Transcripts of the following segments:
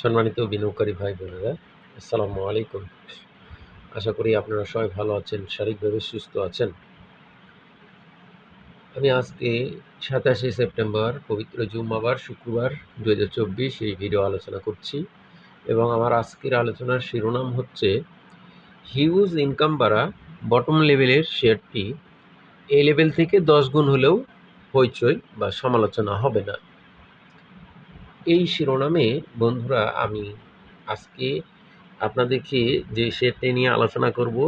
সম্মানিত বিনিয়োগকারী ভাই বোনেরা, আসসালামু আলাইকুম। আশা করি আপনারা সবাই ভালো আছেন, শারীরিকভাবে সুস্থ আছেন। আমি আজকে সাতাশে সেপ্টেম্বর, পবিত্র জুম্মাবার, শুক্রবার দু হাজার চব্বিশ এই ভিডিও আলোচনা করছি এবং আমার আজকের আলোচনার শিরোনাম হচ্ছে হিউজ ইনকাম বাড়া বটম লেভেলের শেয়ারটি এই লেভেল থেকে দশ গুণ হলেও হইচই বা সমালোচনা হবে না। এই শিরোনামে বন্ধুরা, আমি আজকে আপনাদেরকে যে শেয়ারটি নিয়ে আলোচনা করব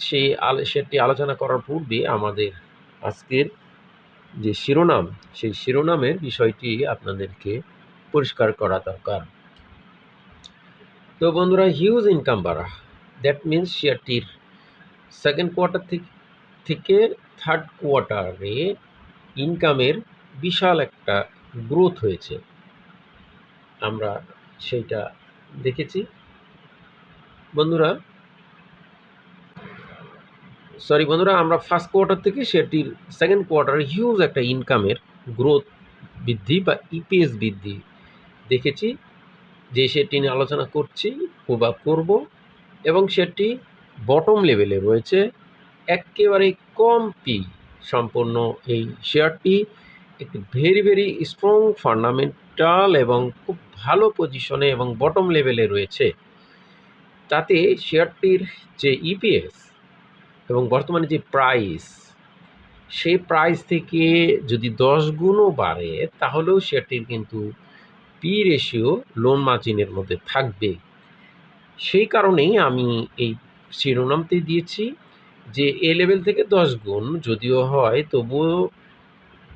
সেই শেয়ারটি আলোচনা করার পূর্বে আমাদের আজকের যে শিরোনাম, সেই শিরোনামের বিষয়টি আপনাদেরকে পরিষ্কার করা দরকার। তো বন্ধুরা হিউজ ইনকাম বাড়া। দ্যাট মিন্স শেয়ারটির সেকেন্ড কোয়ার্টার থেকে থার্ড কোয়ার্টারে ইনকামের বিশাল একটা গ্রোথ হয়েছে। আমরা সেইটা দেখেছি। বন্ধুরা সরি বন্ধুরা, আমরা ফার্স্ট কোয়ার্টার থেকে সেটির সেকেন্ড কোয়ার্টারে হিউজ একটা ইনকামের গ্রোথ বৃদ্ধি বা ইপিএস বৃদ্ধি দেখেছি। যে সেটি নিয়ে আলোচনা করছি বা করব এবং সেটি বটম লেভেলে রয়েছে। একেবারে কম পি সম্পন্ন এই শেয়ারটি একটি ভেরি ভেরি স্ট্রং ফান্ডামেন্টাল এবং খুব ভালো পজিশনে এবং বটম লেভেলে রয়েছে। তাতে শেয়ারটির যে ইপিএস এবং বর্তমানে যে প্রাইস সেই প্রাইস থেকে যদি দশ গুণও বাড়ে, তাহলেও শেয়ারটির কিন্তু পি রেশিও লোন মার্জিনের মধ্যে থাকবে। সেই কারণেই আমি এই শিরোনামতে দিয়েছি যে, এ লেভেল থেকে দশ গুণ যদিও হয়, তবুও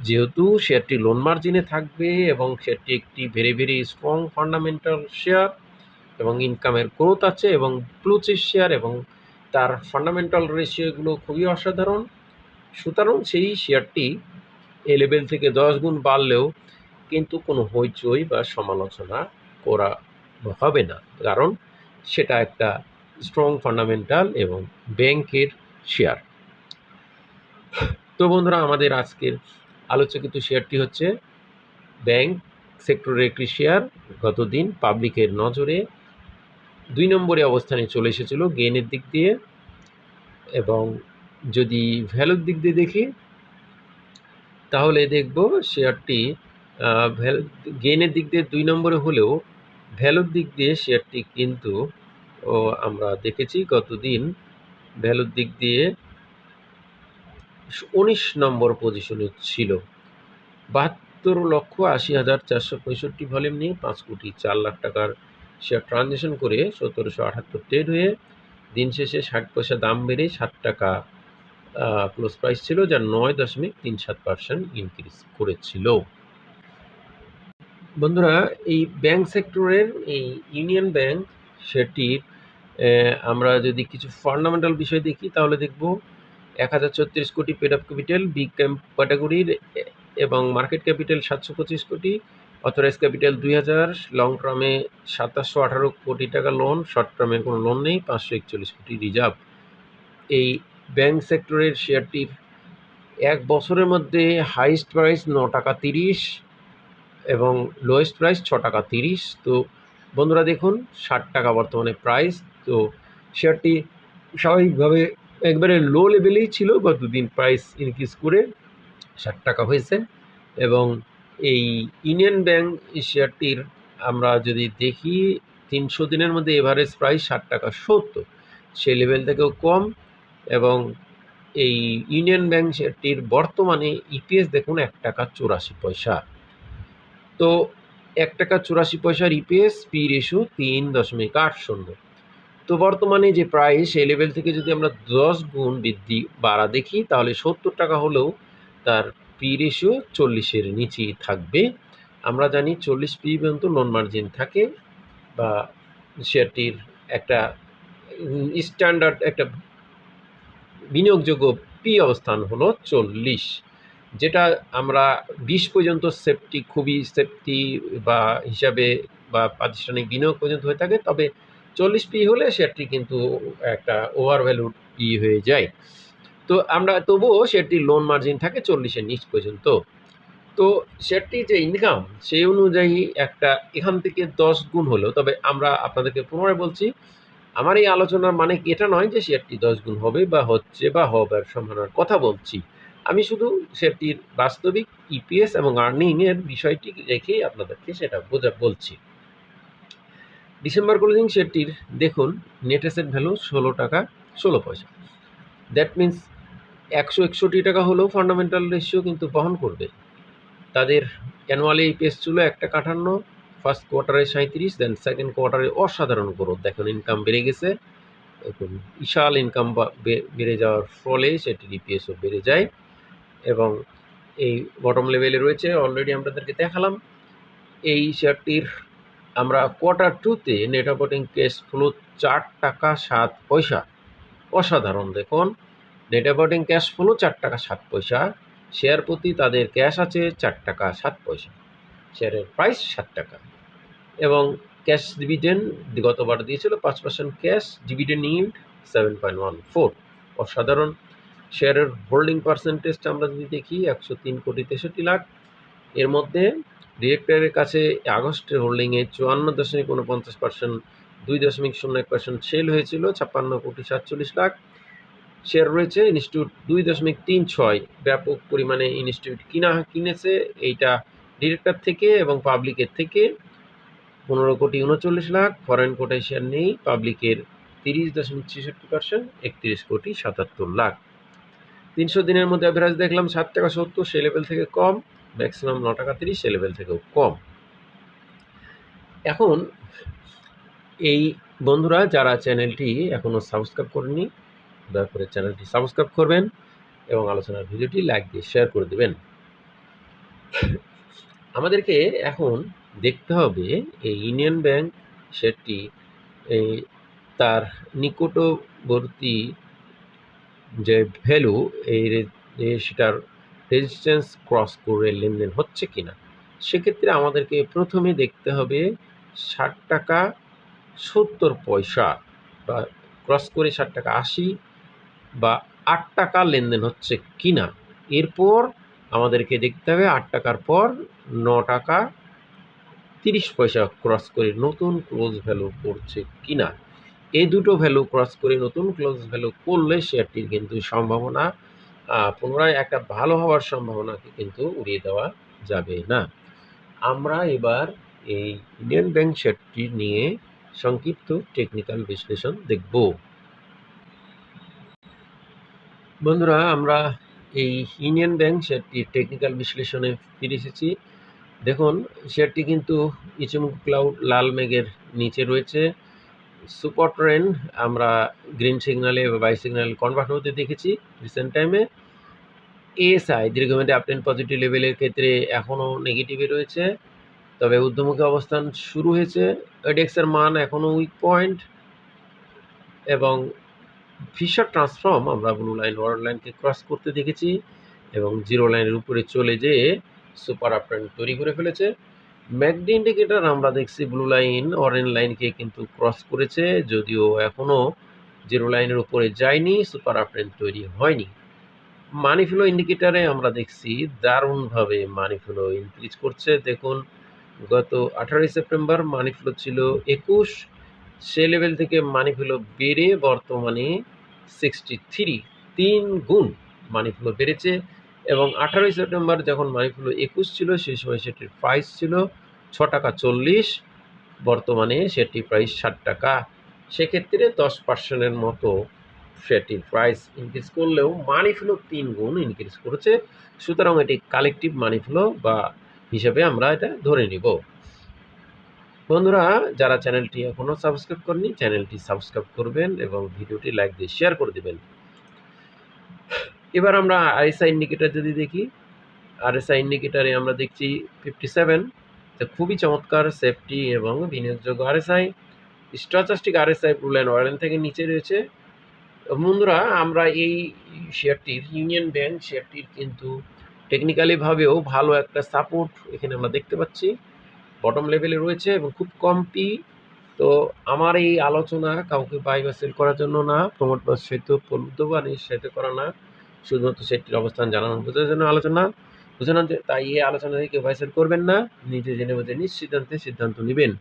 যেহেতু শেয়ারটি লোন মার্জিনে থাকবে এবং শেয়ারটি একটি very very strong fundamental share এবং ইনকামের গ্রোথ আছে এবং ব্লুচিপ শেয়ার এবং তার ফান্ডামেন্টাল রেশিওগুলো খুবই অসাধারণ। সুতরাং সেই শেয়ারটি এ লেভেল থেকে দশ গুণ বাড়লেও কিন্তু কোনো হইচই বা সমালোচনা করা হবে না। কারণ সেটা একটা স্ট্রং ফান্ডামেন্টাল এবং ব্যাংকের শেয়ার তো বন্ধুরা, আমাদের আজকের আলোচকিত শেয়ারটি হচ্ছে ব্যাংক সেক্টরের একটি শেয়ার গতদিন পাবলিকের নজরে দুই নম্বরে অবস্থানে চলে এসেছিল গেইনের দিক দিয়ে এবং যদি ভ্যালুর দিক দিয়ে দেখি, তাহলে দেখব শেয়ারটি ভ্যালু, গেইনের দিক দিয়ে দুই নম্বরে হলেও ভ্যালুর দিক দিয়ে শেয়ারটি কিন্তু আমরা দেখেছি গতদিন ভ্যালুর দিক দিয়ে উনিশ নম্বর পজিশনে ছিল। বাহাত্তর লক্ষ আশি হাজার চারশো পঁয়ষট্টি ভলিউম নিয়ে পাঁচ কোটি চার লাখ টাকার শেয়ার ট্রানজ্যাকশন করে সতেরোশো আটাত্তর ট্রেড হয়ে দিন শেষে ষাট পয়সা দাম বেড়ে ষাট টাকা ক্লোজ প্রাইস ছিল, যা নয় দশমিক তিন সাত পার্সেন্ট ইনক্রিজ করেছিল। বন্ধুরা, এই ব্যাংক সেক্টরের এই ইউনিয়ন ব্যাংক সেটির আমরা যদি কিছু ফান্ডামেন্টাল বিষয় দেখি, তাহলে দেখব এক হাজার ছত্রিশ কোটি পেড অফ ক্যাপিটাল বিগ ক্যাটাগরির এবং মার্কেট ক্যাপিটাল সাতশো পঁচিশ কোটি অথরাইজ ক্যাপিটাল দুই হাজার লং টার্মে সাতাশশো আঠারো কোটি টাকা লোন শর্ট টার্মে কোনো লোন নেই, পাঁচশো একচল্লিশ কোটি রিজার্ভ এই ব্যাংক সেক্টরের শেয়ারটির এক বছরের মধ্যে হাইস্ট প্রাইস ন টাকা তিরিশ এবং লোয়েস্ট প্রাইস ছ টাকা তিরিশ। তো বন্ধুরা দেখুন, ষাট টাকা বর্তমানে প্রাইস তো শেয়ারটি স্বাভাবিকভাবে একবারে লো লেভেলেই ছিল। গতদিন প্রাইস ইনক্রিজ করে ষাট টাকা হয়েছে এবং এই ইউনিয়ন ব্যাংক শেয়ারটির আমরা যদি দেখি, তিনশো দিনের মধ্যে এভারেজ প্রাইস ষাট টাকা সত্তর। সেই লেভেল থেকেও কম এবং এই ইউনিয়ন ব্যাংক শেয়ারটির বর্তমানে ইপিএস দেখুন এক টাকা চুরাশি পয়সা। তো এক টাকা চুরাশি পয়সার ইপিএস পি রেশিও তিন দশমিক আট শূন্য। তো বর্তমানে যে প্রাইস সেই লেভেল থেকে যদি আমরা দশ গুণ বৃদ্ধি বাড়া দেখি, তাহলে সত্তর টাকা হলেও তার পি রেশিও চল্লিশের নিচেই থাকবে। আমরা জানি চল্লিশ পি পর্যন্ত লোন মার্জিন থাকে বা শেয়ারটির একটা স্ট্যান্ডার্ড একটা বিনিয়োগযোগ্য পি অবস্থান হলো চল্লিশ। যেটা আমরা বিশ পর্যন্ত সেফটি খুবই সেফটি বা হিসাবে বা প্রাতিষ্ঠানিক বিনিয়োগ পর্যন্ত হয়ে থাকে। তবে চল্লিশ পি হলে শেয়ারটি কিন্তু একটা ওভার ভ্যালু পি হয়ে যায়। তো আমরা, তবুও সেটি লোন মার্জিন থাকে চল্লিশের নিচ পর্যন্ত। তো শেয়ারটি যে ইনকাম সেই অনুযায়ী একটা, এখান থেকে দশ গুণ হলো। তবে আমরা আপনাদেরকে পুনরায় বলছি, আমার এই আলোচনার মানে এটা নয় যে শেয়ারটি দশ গুণ হবে বা হচ্ছে বা হবার সম্ভাবনার কথা বলছি। আমি শুধু শেয়ারটির বাস্তবিক ইপিএস এবং আর্নিং এর বিষয়টি রেখে আপনাদেরকে সেটা বোঝা, বলছি। ডিসেম্বর ক্লোজিং শেয়ারটির দেখুন নেট অ্যাসেট ভ্যালু ষোলো টাকা, ষোলো পয়সা। দ্যাট মিন্স একশো একষট্টি টাকা হলেও ফান্ডামেন্টাল রেশিও কিন্তু বহন করবে। তাদের অ্যানুয়ালি পেস ছিল একটা কাঠান্ন ফার্স্ট কোয়ার্টারে সাঁত্রিশ দেন সেকেন্ড কোয়ার্টারে অসাধারণ গ্রোথ দেখুন ইনকাম বেড়ে গেছে। দেখুন, বিশাল ইনকাম বেড়ে যাওয়ার ফলে সেটির ইপিএসও বেড়ে যায়। এবং এই বটম লেভেলে রয়েছে অলরেডি আপনাদেরকে দেখালাম। এই শেয়ারটির আমরা কোয়ার্টার টুতে নেট অপারেটিং ক্যাশ ফ্লো চার টাকা সাত পয়সা। অসাধারণ, দেখুন। নেট অপারেটিং ক্যাশ ফ্লো চার টাকা সাত পয়সা। শেয়ার প্রতি তাদের ক্যাশ আছে চার টাকা সাত পয়সা। শেয়ারের প্রাইস সাত টাকা। এবং ক্যাশ ডিভিডেন্ড গতবার দিয়েছিল পাঁচ percent cash dividend yield seven point one four অসাধারণ। শেয়ারের হোল্ডিং পার্সেন্টেজটা আমরা যদি দেখি, একশো তিন কোটি তেষট্টি লাখ। এর মধ্যে ডিরেক্টরের কাছে আগস্টের হোল্ডিংয়ে চুয়ান্ন দশমিক উনপঞ্চাশ পার্সেন্ট, দুই দশমিক শূন্য এক পার্সেন্ট সেল হয়েছিল, ছাপ্পান্ন কোটি সাতচল্লিশ লাখ। শেয়ার রয়েছে ইনস্টিটিউট দুই দশমিক তিন ছয়, ব্যাপক পরিমাণে ইনস্টিটিউট কিনা, কিনেছে এইটা ডিরেক্টর থেকে এবং পাবলিকের থেকে। পনেরো কোটি উনচল্লিশ লাখ, ফরেন কোটায় শেয়ার নেই, পাবলিকের তিরিশ দশমিক ছেষট্টি পার্সেন্ট, একত্রিশ কোটি সাতাত্তর লাখ। তিনশো দিনের মধ্যে অ্যাভারেজ দেখলাম সাত টাকা সত্তর, সে লেভেল থেকে কম। ম্যাক্সিমাম ন টাকা তিরিশ লেভেল থেকেও কম। এখন এই বন্ধুরা, যারা চ্যানেলটি এখনও সাবস্ক্রাইব করেনি দয়া করে চ্যানেলটি সাবস্ক্রাইব করবেন এবং আলোচনার ভিডিওটি লাইক দিয়ে শেয়ার করে দেবেন। আমাদেরকে এখন দেখতে হবে এই ইউনিয়ন ব্যাংক সেটি তার নিকটবর্তী যে ভ্যালু এই সেটার রেজিস্ট্যান্স ক্রস করে লেনদেন হচ্ছে কি না সেক্ষেত্রে আমাদেরকে প্রথমে দেখতে হবে ষাট টাকা সত্তর পয়সা বা ক্রস করে ষাট টাকা আশি বা আট টাকা লেনদেন হচ্ছে কি না এরপর আমাদেরকে দেখতে হবে আট টাকার পর ন টাকা তিরিশ পয়সা ক্রস করে নতুন ক্লোজ ভ্যালু করছে কি না এই দুটো ভ্যালু ক্রস করে নতুন ক্লোজ ভ্যালু করলে শেয়ারটির কিন্তু সম্ভাবনা পুনরায় একটা ভালো হওয়ার সম্ভাবনাকে কিন্তু উড়িয়ে দেওয়া যাবে না। আমরা এবার এই ইন্ডিয়ান ব্যাংক শেয়ারটি নিয়ে সংক্ষিপ্ত টেকনিক্যাল বিশ্লেষণ দেখব। বন্ধুরা, আমরা এই ইউনিয়ন ব্যাংক শেয়ারটির টেকনিক্যাল বিশ্লেষণে ফিরে এসেছি। দেখুন শেয়ারটি কিন্তু ইচুমুক ক্লাউড লাল মেঘের নিচে রয়েছে। সুপার ট্রেন আমরা গ্রিন সিগনালে বা বাই সিগন্যাল কনভার্ট হতে দেখেছি রিসেন্ট টাইমে এএসআই দীর্ঘমেয়াদী আপটেন পজিটিভ লেভেলের ক্ষেত্রে এখনও নেগেটিভে রয়েছে। তবে ঊর্ধ্বমুখী অবস্থান শুরু হয়েছে। এডেক্সের মান এখনও উইক পয়েন্ট এবং ফিশার ট্রান্সফর্ম আমরা ব্লু লাইন ওয়ার্ড লাইনকে ক্রস করতে দেখেছি এবং জিরো লাইনের উপরে চলে যেয়ে সুপার আপট্রেন্ড তৈরি করে ফেলেছে। ম্যাকডি ইন্ডিকেটার আমরা দেখছি ব্লু লাইন অরেঞ্জ লাইনকে কিন্তু ক্রস করেছে, যদিও এখনও জিরো লাইনের উপরে যায়নি সুপার আপট্রেন্ড তৈরি হয়নি। মানি ফ্লো ইন্ডিকেটারে আমরা দেখছি দারুণভাবে মানি ফ্লো ইনক্রিজ করছে। দেখুন, গত আঠারোই সেপ্টেম্বর মানি ফ্লো ছিল একুশ সে লেভেল থেকে মানি ফ্লো বেড়ে বর্তমানে সিক্সটি থ্রি তিন গুণ মানি ফ্লো বেড়েছে এবং আঠারোই সেপ্টেম্বর যখন মানি ফ্লো একুশ ছিল, সেই সময় সেটির প্রাইস ছিল ছ টাকা চল্লিশ, বর্তমানে সেটি প্রাইস ষাট টাকা। সেক্ষেত্রে দশ পার্সেন্টের মতো সেটির প্রাইস ইনক্রিজ করলেও মানি ফ্লো তিন গুণ ইনক্রিজ করেছে। সুতরাং এটি কালেকটিভ মানি ফ্লো বা হিসেবে আমরা এটা ধরে নিব। বন্ধুরা, যারা চ্যানেলটি এখনও সাবস্ক্রাইব করেনি চ্যানেলটি সাবস্ক্রাইব করবেন এবং ভিডিওটি লাইক দিয়ে শেয়ার করে দেবেন। এবার আমরা আরএসআই ইন্ডিকেটার যদি দেখি আরএসআই ইন্ডিকেটারে আমরা দেখছি ফিফটি সেভেন তো খুবই চমৎকার সেফটি এবং বিনিয়োগযোগ্য আরএসআই স্ট্রাচাস্টিক আরএসআই প্রুলাইন ওয়ারেন থেকে নিচে রয়েছে। বন্ধুরা, আমরা এই শেয়ারটির ইউনিয়ন ব্যাংক শেয়ারটির কিন্তু টেকনিক্যালিভাবেও ভালো একটা সাপোর্ট এখানে আমরা দেখতে পাচ্ছি। বটম লেভেলে রয়েছে এবং খুব কম পি তো আমার এই আলোচনা কাউকে বাই বা সেল করার জন্য না প্রমোট বা সেতু প্রলুব্ধ বা নিঃসারিত করা না। শুধুমাত্র সেটির অবস্থান জানানো বোঝার জন্য আলোচনা। যে তাই এই আলোচনা থেকে কেউ ভাইসাল করবেন না, নিজে জেনে বুঝে নিজ সিদ্ধান্তে নেবেন।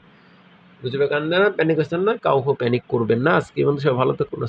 বুঝবে কান্না প্যানিক হচ্ছেন না কাউকে প্যানিক করবেন না। আজকে বন্ধু সবাই ভালো থাকুন